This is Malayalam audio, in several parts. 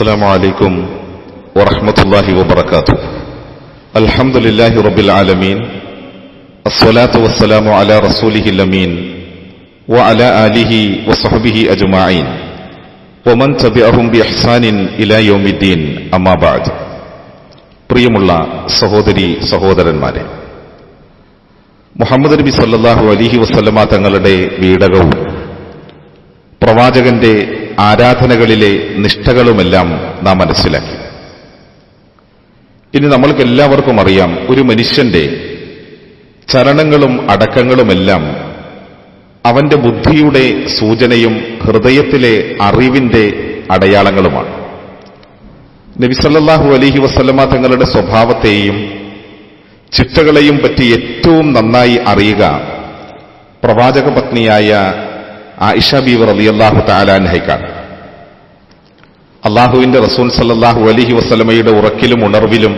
السلام عليكم ورحمة الله وبركاته الحمد لله رب العالمين الصلاة والسلام على رسوله الأمين وعلى آله وصحبه أجمعين ومن تبعهم بإحسان إلى يوم الدين أما بعد പ്രിയമുള്ള സഹോദരി സഹോദരന്മാരെ മുഹമ്മദ് നബി സല്ലല്ലാഹു അലിഹി വസല്ലമ തങ്ങളുടെ വീടകവും പ്രവാചകന്റെ ആരാധനകളിലെ നിഷ്ഠകളുമെല്ലാം നാം മനസ്സിലാക്കി. ഇനി നമ്മൾക്ക് എല്ലാവർക്കും അറിയാം ഒരു മനുഷ്യന്റെ ചലനങ്ങളും അടക്കങ്ങളുമെല്ലാം അവന്റെ ബുദ്ധിയുടെ സൂചനയും ഹൃദയത്തിലെ അറിവിന്റെ അടയാളങ്ങളുമാണ്. നബിസല്ലാഹു അലഹി വസ്ലമ തങ്ങളുടെ സ്വഭാവത്തെയും ചിട്ടകളെയും പറ്റി ഏറ്റവും നന്നായി അറിയുക പ്രവാചക പത്നിയായ ആയിഷ അള്ളാഹുവിന്റെ റസൂൽ സല്ലാഹു അലഹി വസ്ലമയുടെ ഉറക്കിലും ഉണർവിലും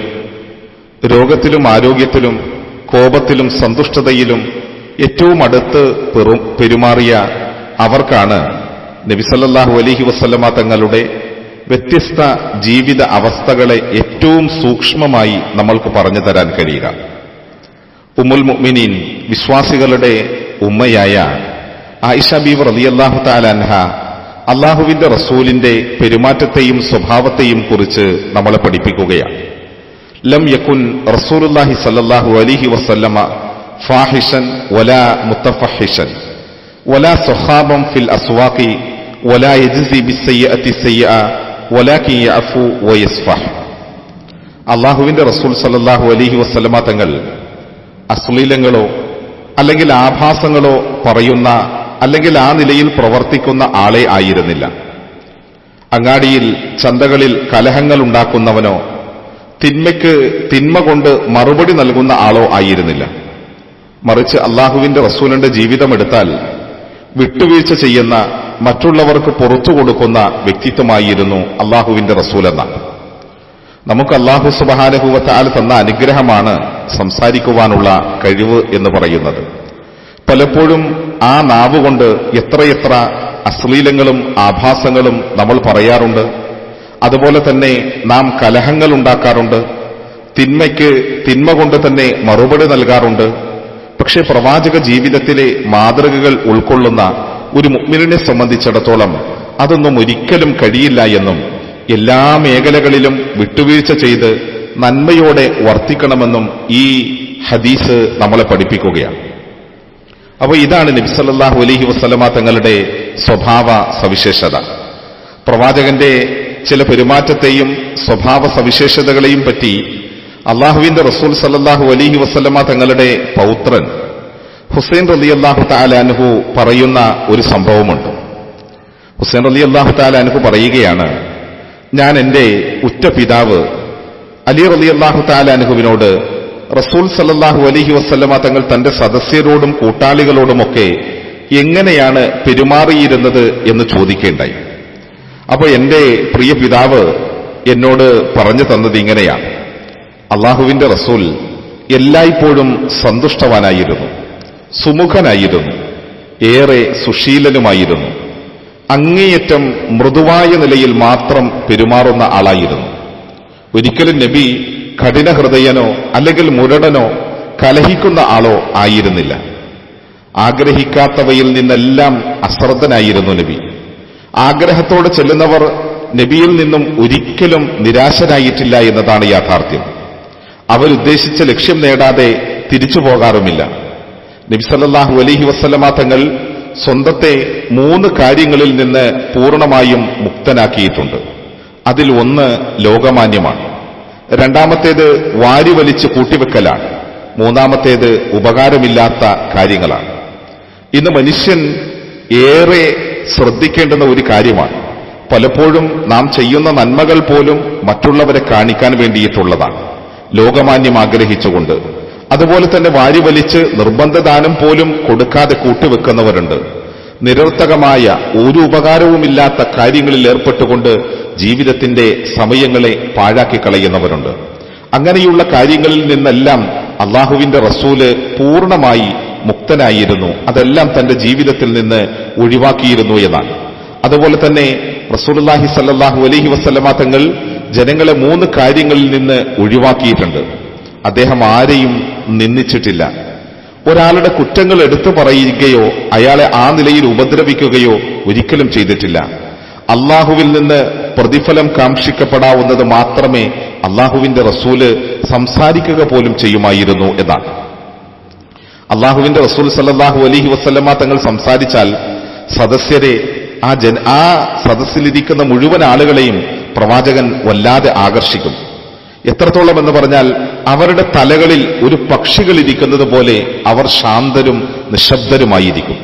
രോഗത്തിലും ആരോഗ്യത്തിലും കോപത്തിലും സന്തുഷ്ടതയിലും ഏറ്റവും അടുത്ത് പെരുമാറിയ അവർക്കാണ് നബിസല്ലാഹു അലഹി വസ്ലമ തങ്ങളുടെ വ്യത്യസ്ത ജീവിത അവസ്ഥകളെ ഏറ്റവും സൂക്ഷ്മമായി നമ്മൾക്ക് പറഞ്ഞു തരാൻ കഴിയുക. ഉമ്മുൽ മുഅ്മിനീൻ വിശ്വാസികളുടെ ഉമ്മയായ ആയിഷ ബീവർ റളിയല്ലാഹു തആല അൻഹ അള്ളാഹുവിന്റെ റസൂലിന്റെ പെരുമാറ്റത്തെയും സ്വഭാവത്തെയും കുറിച്ച് നമ്മളെ പഠിപ്പിക്കുകയാണ്. ലം യക്കുൻ റസൂലുള്ളാഹി സല്ലാഹു അലൈഹി വസല്ലമ ഫാഹിഷൻ വലാ മുത്തഫഹിഷൻ. വലാ സ്വഹാബം ഫിൽ അസ്വാഖി വലാ യജ്സി ബിസ്സയ്യഅതി സയ്യഅ വലാക്കി യഅഫു വയസ്ഫഹ്. അള്ളാഹുവിന്റെ റസൂൽ സല്ലാഹു അലൈഹി വസല്ലമ തങ്ങൾ അശ്ലീലങ്ങളോ അല്ലെങ്കിൽ ആഭാസങ്ങളോ പറയുന്ന അല്ലെങ്കിൽ ആ നിലയിൽ പ്രവർത്തിക്കുന്ന ആളെ ആയിരുന്നില്ല. അങ്ങാടിയിൽ ചന്തകളിൽ കലഹങ്ങൾ ഉണ്ടാക്കുന്നവനോ തിന്മയ്ക്ക് തിന്മ കൊണ്ട് മറുപടി നൽകുന്ന ആളോ ആയിരുന്നില്ല. മറിച്ച് അള്ളാഹുവിന്റെ റസൂലിന്റെ ജീവിതമെടുത്താൽ വിട്ടുവീഴ്ച ചെയ്യുന്ന മറ്റുള്ളവർക്ക് പുറത്തു കൊടുക്കുന്ന വ്യക്തിത്വമായിരുന്നു അള്ളാഹുവിന്റെ റസൂൽ എന്നാണ് നമുക്ക് അള്ളാഹു സുബഹാനുഭവത്താൽ തന്ന അനുഗ്രഹമാണ് സംസാരിക്കുവാനുള്ള കഴിവ് എന്ന് പറയുന്നത്. പലപ്പോഴും ആ നാവ് കൊണ്ട് എത്രയെത്ര അശ്ലീലങ്ങളും ആഭാസങ്ങളും നമ്മൾ പറയാറുണ്ട്. അതുപോലെ തന്നെ നാം കലഹങ്ങൾ ഉണ്ടാക്കാറുണ്ട്. തിന്മയ്ക്ക് തിന്മ കൊണ്ട് തന്നെ മറുപടി നൽകാറുണ്ട്. പക്ഷെ പ്രവാചക ജീവിതത്തിലെ മാതൃകകൾ ഉൾക്കൊള്ളുന്ന ഒരു മുഗ്മിനെ സംബന്ധിച്ചിടത്തോളം അതൊന്നും ഒരിക്കലും കഴിയില്ല എന്നും എല്ലാ മേഖലകളിലും വിട്ടുവീഴ്ച ചെയ്ത് നന്മയോടെ വർത്തിക്കണമെന്നും ഈ ഹദീസ് നമ്മളെ പഠിപ്പിക്കുകയാണ്. അപ്പോൾ ഇതാണ് നബ്സല്ലാഹു അലഹി വസ്ലമ തങ്ങളുടെ സ്വഭാവ സവിശേഷത. പ്രവാചകന്റെ ചില പെരുമാറ്റത്തെയും സ്വഭാവ സവിശേഷതകളെയും പറ്റി അള്ളാഹുവിന്റെ റസൂൽ സല്ലാഹു അലഹി വസ്ലമ തങ്ങളുടെ പൗത്രൻ ഹുസൈൻ റലി അള്ളാഹു താലാനുഹു പറയുന്ന ഒരു സംഭവമുണ്ട്. ഹുസൈൻ റലി അള്ളാഹു താലാനുഹു പറയുകയാണ് ഞാൻ എന്റെ ഉറ്റ പിതാവ് അലി റലി അള്ളാഹു താലാനുഹുവിനോട് റസൂൽ സല്ലാഹു അലഹി വസ്ലമ തങ്ങൾ തന്റെ സദസ്യരോടും കൂട്ടാളികളോടുമൊക്കെ എങ്ങനെയാണ് പെരുമാറിയിരുന്നത് എന്ന് ചോദിക്കേണ്ടായി. അപ്പോൾ എന്റെ പ്രിയ പിതാവ് എന്നോട് പറഞ്ഞു തന്നത് ഇങ്ങനെയാണ്. അള്ളാഹുവിന്റെ റസൂൽ എല്ലായ്പ്പോഴും സന്തുഷ്ടവാനായിരുന്നു സുമുഖനായിരുന്നു ഏറെ സുശീലനുമായിരുന്നു അങ്ങേയറ്റം മൃദുവായ നിലയിൽ മാത്രം പെരുമാറുന്ന ആളായിരുന്നു. ഒരിക്കലും നബി കഠിന ഹൃദയനോ അല്ലെങ്കിൽ മുരടനോ കലഹിക്കുന്ന ആളോ ആയിരുന്നില്ല. ആഗ്രഹിക്കാത്തവയിൽ നിന്നെല്ലാം അശ്രദ്ധനായിരുന്നു നബി. ആഗ്രഹത്തോടെ ചെല്ലുന്നവർ നബിയിൽ നിന്നും ഒരിക്കലും നിരാശനായിട്ടില്ല എന്നതാണ് യാഥാർത്ഥ്യം. അവരുദ്ദേശിച്ച ലക്ഷ്യം നേടാതെ തിരിച്ചു പോകാറുമില്ല. നബി സല്ലല്ലാഹു അലൈഹി വസല്ലമ തങ്ങൾ സ്വന്തത്തെ മൂന്ന് കാര്യങ്ങളിൽ നിന്ന് പൂർണമായും മുക്തനാക്കിയിട്ടുണ്ട്. അതിൽ ഒന്ന് ലോകമാന്യമാണ്. രണ്ടാമത്തേത് വാരി വലിച്ച് കൂട്ടിവെക്കലാണ്. മൂന്നാമത്തേത് ഉപകാരമില്ലാത്ത കാര്യങ്ങളാണ്. ഇന്ന് മനുഷ്യൻ ഏറെ ശ്രദ്ധിക്കേണ്ടുന്ന ഒരു കാര്യമാണ്. പലപ്പോഴും നാം ചെയ്യുന്ന നന്മകൾ പോലും മറ്റുള്ളവരെ കാണിക്കാൻ വേണ്ടിയിട്ടുള്ളതാണ്. ലോകമാന്യം ആഗ്രഹിച്ചുകൊണ്ട്. അതുപോലെ തന്നെ വാരി വലിച്ച് നിർബന്ധദാനം പോലും കൊടുക്കാതെ കൂട്ടിവെക്കുന്നവരുണ്ട്. നിരർത്ഥകമായ ഒരു ഉപകാരവുമില്ലാത്ത കാര്യങ്ങളിൽ ഏർപ്പെട്ടുകൊണ്ട് ജീവിതത്തിന്റെ സമയങ്ങളെ പാഴാക്കി കളയുന്നവരുണ്ട്. അങ്ങനെയുള്ള കാര്യങ്ങളിൽ നിന്നെല്ലാം അള്ളാഹുവിന്റെ റസൂൽ പൂർണമായി മുക്തനായിരുന്നു. അതെല്ലാം തന്റെ ജീവിതത്തിൽ നിന്ന് ഒഴിവാക്കിയിരുന്നു എന്നാണ്. അതുപോലെ തന്നെ റസൂലുള്ളാഹി സല്ലാഹു അലൈഹി വസല്ലമ തങ്ങൾ ജനങ്ങളെ മൂന്ന് കാര്യങ്ങളിൽ നിന്ന് ഒഴിവാക്കിയിട്ടുണ്ട്. അദ്ദേഹം ആരെയും നിന്ദിച്ചിട്ടില്ല. ഒരാളുടെ കുറ്റങ്ങൾ എടുത്തു പറയുകയോ അയാളെ ആ നിലയിൽ ഉപദ്രവിക്കുകയോ ഒരിക്കലും ചെയ്തിട്ടില്ല. അള്ളാഹുവിൽ നിന്ന് പ്രതിഫലം കാക്ഷിക്കപ്പെടാവുന്നത് മാത്രമേ അള്ളാഹുവിന്റെ റസൂൽ സംസാരിക്കുക പോലും ചെയ്യുമായിരുന്നു എന്നാണ്. അള്ളാഹുവിന്റെ റസൂൽ സല്ലാഹു അലഹി വസ്ലമ തങ്ങൾ സംസാരിച്ചാൽ സദസ്യരെ ആ ജന ആ സദസ്സിലിരിക്കുന്ന മുഴുവൻ ആളുകളെയും പ്രവാചകൻ വല്ലാതെ ആകർഷിക്കും. എത്രത്തോളം എന്ന് പറഞ്ഞാൽ അവരുടെ തലകളിൽ ഒരു പക്ഷികൾ ഇരിക്കുന്നത് പോലെ അവർ ശാന്തരും നിശബ്ദരുമായിരിക്കും.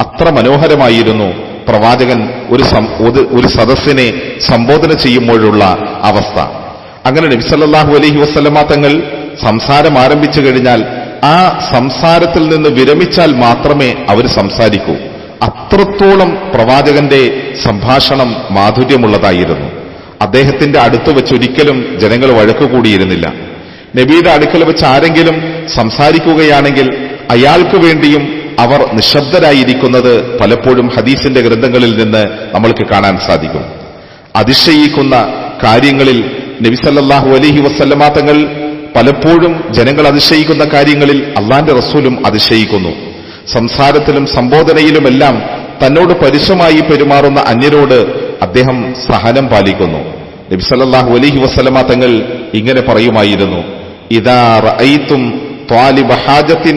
അത്ര മനോഹരമായിരുന്നു പ്രവാചകൻ ഒരു ഒരു- സദസ്സിനെ സംബോധന ചെയ്യുമ്പോഴുള്ള അവസ്ഥ. അങ്ങനെ നബി നബിസല്ലാഹു അലഹി വസ്ലമ തങ്ങൾ സംസാരം ആരംഭിച്ചു കഴിഞ്ഞാൽ ആ സംസാരത്തിൽ നിന്ന് വിരമിച്ചാൽ മാത്രമേ അവർ സംസാരിക്കൂ. അത്രത്തോളം പ്രവാചകന്റെ സംഭാഷണം മാധുര്യമുള്ളതായിരുന്നു. അദ്ദേഹത്തിന്റെ അടുത്ത് വെച്ച് ഒരിക്കലും ജനങ്ങൾ വഴക്കുകൂടിയിരുന്നില്ല. നബിയുടെ അടുക്കൽ വെച്ച് ആരെങ്കിലും സംസാരിക്കുകയാണെങ്കിൽ അയാൾക്ക് വേണ്ടിയും അവർ നിശബ്ദരായിരിക്കുന്നത് പലപ്പോഴും ഹദീസിന്റെ ഗ്രന്ഥങ്ങളിൽ നിന്ന് നമ്മൾക്ക് കാണാൻ സാധിക്കും. അതിശയിക്കുന്ന കാര്യങ്ങളിൽ നബിസല്ലാഹു അലഹി വസ്ല്ലമാ തങ്ങൾ പലപ്പോഴും ജനങ്ങൾ അതിശയിക്കുന്ന കാര്യങ്ങളിൽ അള്ളാന്റെ റസൂലും അതിശയിക്കുന്നു. സംസാരത്തിലും സംബോധനയിലുമെല്ലാം തന്നോട് പരുഷമായി പെരുമാറുന്ന അന്യരോട് അദ്ദേഹം സഹനം പാലിക്കുന്നു. നബിസല്ലാഹു അലഹി വസ്ലമ തങ്ങൾ ഇങ്ങനെ പറയുമായിരുന്നു. ഇതാ റഅയ്തും ത്വാലിബ ഹാജത്തിൻ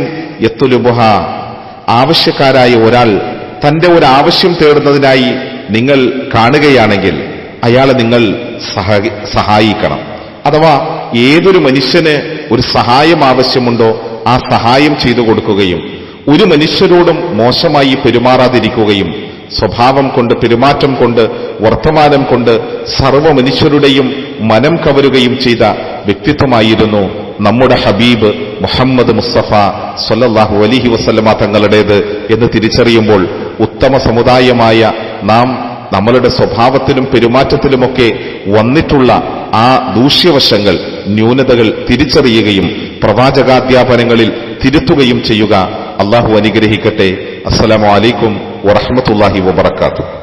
ആവശ്യക്കാരായ ഒരാൾ തന്റെ ഒരു ആവശ്യം തേടുന്നതിനായി നിങ്ങൾ കാണുകയാണെങ്കിൽ അയാളെ നിങ്ങൾ സഹായിക്കണം. അഥവാ ഏതൊരു മനുഷ്യന് ഒരു സഹായം ആവശ്യമുണ്ടോ ആ സഹായം ചെയ്തു കൊടുക്കുകയും ഒരു മനുഷ്യരോടും മോശമായി പെരുമാറാതിരിക്കുകയും സ്വഭാവം കൊണ്ട് പെരുമാറ്റം കൊണ്ട് വർത്തമാനം കൊണ്ട് സർവ മനുഷ്യരുടെയും മനം കവരുകയും ചെയ്ത വ്യക്തിത്വമായിരുന്നു നമ്മുടെ ഹബീബ് മുഹമ്മദ് മുസ്തഫ സൊല്ലാഹു അലിഹി വസ്ലമ തങ്ങളുടേത് എന്ന് തിരിച്ചറിയുമ്പോൾ ഉത്തമ സമുദായമായ നാം നമ്മളുടെ സ്വഭാവത്തിലും പെരുമാറ്റത്തിലുമൊക്കെ വന്നിട്ടുള്ള ആ ദൂഷ്യവശങ്ങൾ ന്യൂനതകൾ തിരിച്ചറിയുകയും പ്രവാചകാധ്യാപനങ്ങളിൽ തിരുത്തുകയും ചെയ്യുക. അള്ളാഹു അനുഗ്രഹിക്കട്ടെ. അസ്സലാമു അലൈക്കും വറഹ്മത്തുള്ളാഹി വബറകാതുഹു.